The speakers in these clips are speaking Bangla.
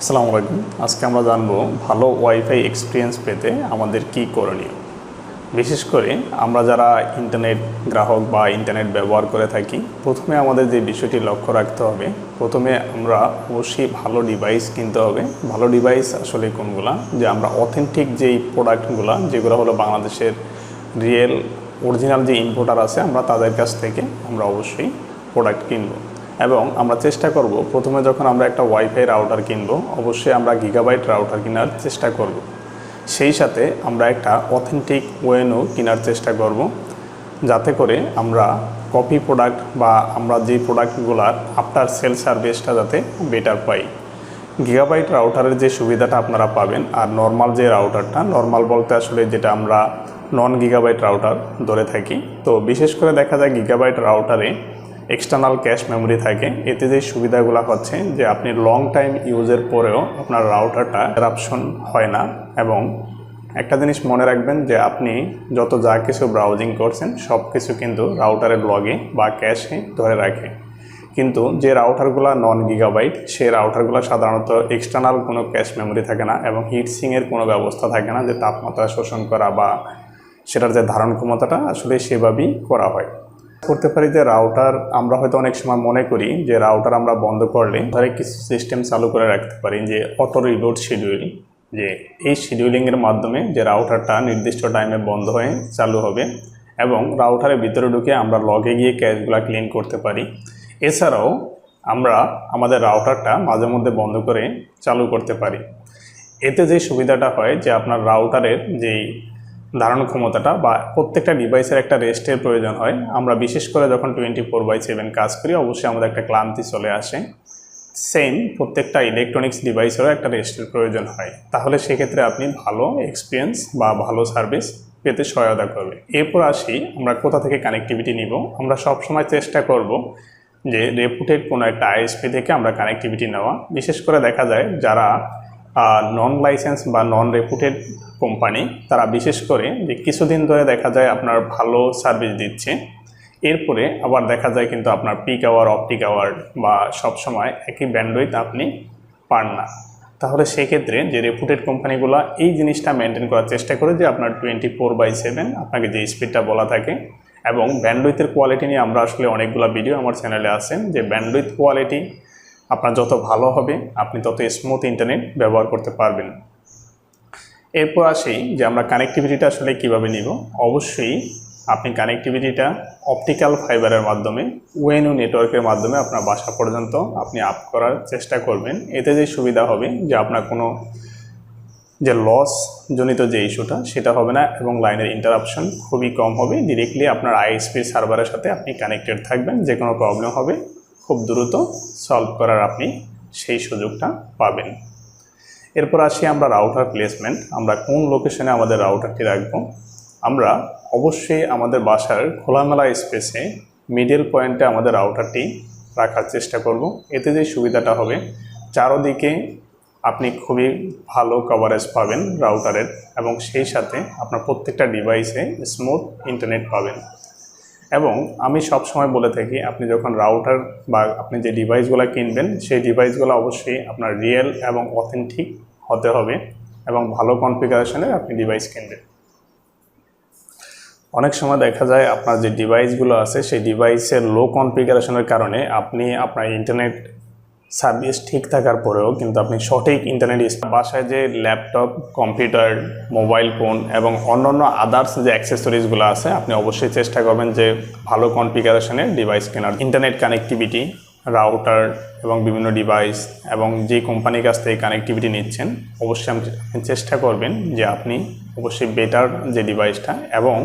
আসসালামু আলাইকুম। আজকে আমরা জানব ভালো ওয়াইফাই এক্সপিরিয়েন্স পেতে আমাদের কি করণীয়। বিশেষ করে আমরা যারা ইন্টারনেট গ্রাহক বা ইন্টারনেট ব্যবহার করে থাকি, প্রথমে আমাদের যে বিষয়টি লক্ষ্য রাখতে হবে, প্রথমে আমরা অবশ্যই ভালো ডিভাইস কিনতে হবে। ভালো ডিভাইস আসলে কোনগুলা? যে আমরা অথেন্টিক যেই প্রোডাক্টগুলো যেগুলো হলো বাংলাদেশের রিয়েল অরিজিনাল যে ইম্পোর্টার আছে, আমরা তাদের কাছ থেকে আমরা অবশ্যই প্রোডাক্ট কিনবো। এবং আমরা চেষ্টা করব, প্রথমে যখন আমরা একটা ওয়াইফাই রাউটার কিনবো, অবশ্যই আমরা গিগাবাইট রাউটার কেনার চেষ্টা করব। সেই সাথে আমরা একটা অথেন্টিক ওয়েনও কেনার চেষ্টা করব, যাতে করে আমরা কপি প্রোডাক্ট বা আমরা যে প্রোডাক্টগুলার আফটার সেল সার্ভিসটা যাতে বেটার পাই গিগাবাইট রাউটারের যে সুবিধাটা আপনারা পাবেন, আর নর্মাল যে রাউটারটা নর্মাল বলতে আসলে যেটা আমরা নন গিগাবাইট রাউটার ধরে থাকি তো বিশেষ করে দেখা যায় গিগাবাইট রাউটারে এক্সটার্নাল ক্যাশ মেমোরি থাকে, এতে যে সুবিধাগুলো হচ্ছে যে আপনি লং টাইম ইউজের পরেও আপনার রাউটারটা অ্যারাপশন হয় না এবং একটা জিনিস মনে রাখবেন যে আপনি যত যা কিছু ব্রাউজিং করছেন সব কিছু কিন্তু রাউটারের ব্লগে বা ক্যাশে ধরে রাখে। কিন্তু যে রাউটারগুলো নন গিগাবাইট সেই রাউটারগুলো সাধারণত এক্সটার্নাল কোনো ক্যাশ মেমোরি থাকে না এবং হিটসিংয়ের কোনো ব্যবস্থা থাকে না যে তাপমাত্রা শোষণ করা বা সেটার যে ধারণ ক্ষমতাটা আসলে সেভাবেই করা হয়। করতে পারি যে রাউটার আমরা হয়তো অনেক সময় মনে করি যে রাউটার আমরা বন্ধ করলে ধরে কিছু সিস্টেম চালু করে রাখতে পারি যে অটো রিলোড শিডিউল যে এই শিডিউলিংয়ের মাধ্যমে যে রাউটারটা নির্দিষ্ট টাইমে বন্ধ হয়ে চালু হবে এবং রাউটারের ভিতরে ঢুকে আমরা লগে গিয়ে ক্যাশগুলো ক্লিন করতে পারি। এছাড়াও আমরা আমাদের রাউটারটা মাঝে মধ্যে বন্ধ করে চালু করতে পারি। এতে যে সুবিধাটা হয় যে আপনার রাউটারের যেই ধারণ ক্ষমতাটা বা প্রত্যেকটা ডিভাইসের একটা রেস্টের প্রয়োজন হয়। আমরা বিশেষ করে যখন টোয়েন্টি ফোর বাই সেভেন কাজ করি, অবশ্যই আমাদের একটা ক্লান্তি চলে আসে। সেম প্রত্যেকটা ইলেকট্রনিক্স ডিভাইসেরও একটা রেস্টের প্রয়োজন হয়। তাহলে সেক্ষেত্রে আপনি ভালো এক্সপিরিয়েন্স বা ভালো সার্ভিস পেতে সহায়তা করবে। এরপর আসি, আমরা কোথা থেকে কানেক্টিভিটি নিব? আমরা সবসময় চেষ্টা করব যে রেপুটেড কোনো একটা আইএসপি থেকে আমরা কানেক্টিভিটি নেওয়া। বিশেষ করে দেখা যায় যারা নন লাইসেন্স বা নন রেপুটেড কোম্পানি তারা বিশেষ করে যে কিছুদিন ধরে দেখা যায় আপনার ভালো সার্ভিস দিচ্ছে। এরপরে আবার দেখা যায় কিন্তু আপনার পিক আওয়ার অপটিক আওয়ার বা সব সময় একই ব্যান্ডউইথ আপনি পান না। তাহলে সেক্ষেত্রে যে রেপুটেড কোম্পানিগুলো এই জিনিসটা মেনটেন করার চেষ্টা করে যে আপনার টোয়েন্টি ফোর বাই সেভেন আপনাকে যে স্পিডটা বলা থাকে এবং ব্যান্ডউইথের কোয়ালিটি নিয়ে আমরা আসলে অনেকগুলো ভিডিও আমার চ্যানেলে আছেন, যে ব্যান্ডউইথ কোয়ালিটি আপনার যত ভালো হবে, আপনি তত স্মুথ ইন্টারনেট ব্যবহার করতে পারবেন। এরপর আসি যে আমরা কানেক্টিভিটিটা আসলে কীভাবে নিব? অবশ্যই আপনি কানেক্টিভিটিটা অপটিক্যাল ফাইবারের মাধ্যমে ওয়েনু নেটওয়ার্কের মাধ্যমে আপনার বাসা পর্যন্ত আপনি আপ করার চেষ্টা করবেন। এতে যে সুবিধা হবে যে আপনার কোনো যে লস জনিত যে ইস্যুটা সেটা হবে না এবং লাইনের ইন্টারাপশন খুবই কম হবে। ডিরেক্টলি আপনার আইএসপি সার্ভারের সাথে আপনি কানেক্টেড থাকবেন যে কোনো প্রবলেম হবে। খুব দ্রুত সলভ করার আপনি সেই সুযোগটা পাবেন। এরপর আসি আমরা রাউটার প্লেসমেন্ট আমরা কোন লোকেশনে আমাদের রাউটারটি রাখব? আমরা অবশ্যই আমাদের বাসার খোলামেলা স্পেসে মিডল পয়েন্টে আমাদের রাউটারটি রাখার চেষ্টা করব। এতে যে সুবিধাটা হবে, চারোদিকে আপনি খুবই ভালো কভারেজ পাবেন রাউটারের এবং সেই সাথে আপনার প্রত্যেকটা ডিভাইসে স্মুথ ইন্টারনেট পাবেন। এবং আমি সব সময় বলে থাকি, আপনি যখন রাউটার বা আপনি যে ডিভাইসগুলো কিনবেন, সেই ডিভাইসগুলো অবশ্যই আপনার রিয়েল এবং অথেন্টিক হতে হবে এবং ভালো কনফিগারেশনের আপনি ডিভাইস কিনবেন। অনেক সময় দেখা যায় আপনার যে ডিভাইসগুলো আছে, সেই ডিভাইসের লো কনফিগারেশনের কারণে আপনি আপনার ইন্টারনেট সার্ভিস ঠিক থাকার পরেও কিন্তু আপনি সঠিক ইন্টারনেট বাসায় যে ল্যাপটপ কম্পিউটার মোবাইল ফোন এবং অন্যান্য আদার্স যে অ্যাক্সেসরিজগুলো আছে, আপনি অবশ্যই চেষ্টা করবেন যে ভালো কনফিগারেশনের ডিভাইস কেনার। ইন্টারনেট কানেক্টিভিটি রাউটার এবং বিভিন্ন ডিভাইস এবং যে কোম্পানির কাছ থেকে কানেক্টিভিটি নিচ্ছেন, অবশ্যই আপনি চেষ্টা করবেন যে আপনি অবশ্যই বেটার যে ডিভাইসটা এবং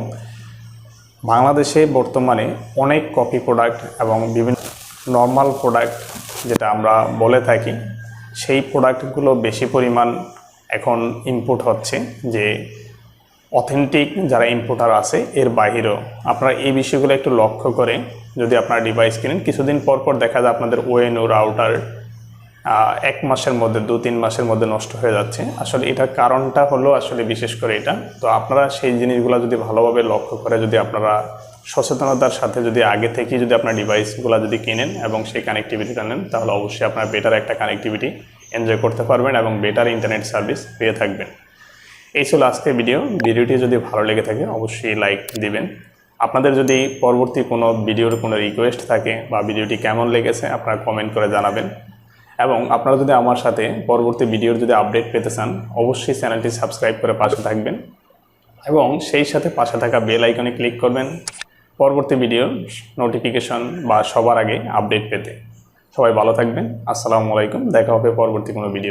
বাংলাদেশে বর্তমানে অনেক কপি প্রোডাক্ট এবং বিভিন্ন নর্মাল প্রোডাক্ট যেটা আমরা বলে থাকি, সেই প্রোডাক্টগুলো বেশি পরিমাণ এখন ইম্পোর্ট হচ্ছে যে অথেন্টিক যারা ইম্পোর্টার আছে, এর বাহিরেও। আপনারা এই বিষয়গুলো একটু লক্ষ্য করে যদি আপনারা ডিভাইস কিনেন, কিছুদিন পর পর দেখা যায় আপনাদের ওয়েনও রাউটার এক মাসের মধ্যে, দু, তিন মাসের মধ্যে নষ্ট হয়ে যাচ্ছে। আসলে এটার কারণটা হলো আসলে বিশেষ করে এটা। তো আপনারা সেই জিনিসগুলো যদি ভালোভাবে লক্ষ্য করে যদি আপনারা সচেতনতার সাথে যদি আগে থেকেই যদি আপনার ডিভাইসগুলো যদি কিনেন এবং সেই কানেক্টিভিটিটা নেন, তাহলে অবশ্যই আপনার বেটার একটা কানেক্টিভিটি এনজয় করতে পারবেন এবং বেটার ইন্টারনেট সার্ভিস পেয়ে থাকবেন। এই ছিল আজকের ভিডিও ভিডিওটি যদি ভালো লেগে থাকে, অবশ্যই লাইক দিবেন। আপনাদের যদি পরবর্তী কোনো ভিডিওর কোনো রিকোয়েস্ট থাকে বা ভিডিওটি কেমন লেগেছে, আপনারা কমেন্ট করে জানাবেন। এবং আপনারা যদি আমার সাথে পরবর্তী ভিডিওর যদি আপডেট পেতে চান, অবশ্যই চ্যানেলটি সাবস্ক্রাইব করে পাশে থাকবেন। এবং সেই সাথে পাশে থাকা বেল আইকনে ক্লিক করবেন। পরবর্তী ভিডিও নোটিফিকেশন বা সবার আগে আপডেট পেতে। সবাই ভালো থাকবেন। আসসালামু আলাইকুম। দেখা হবে পরবর্তী কোনো ভিডিও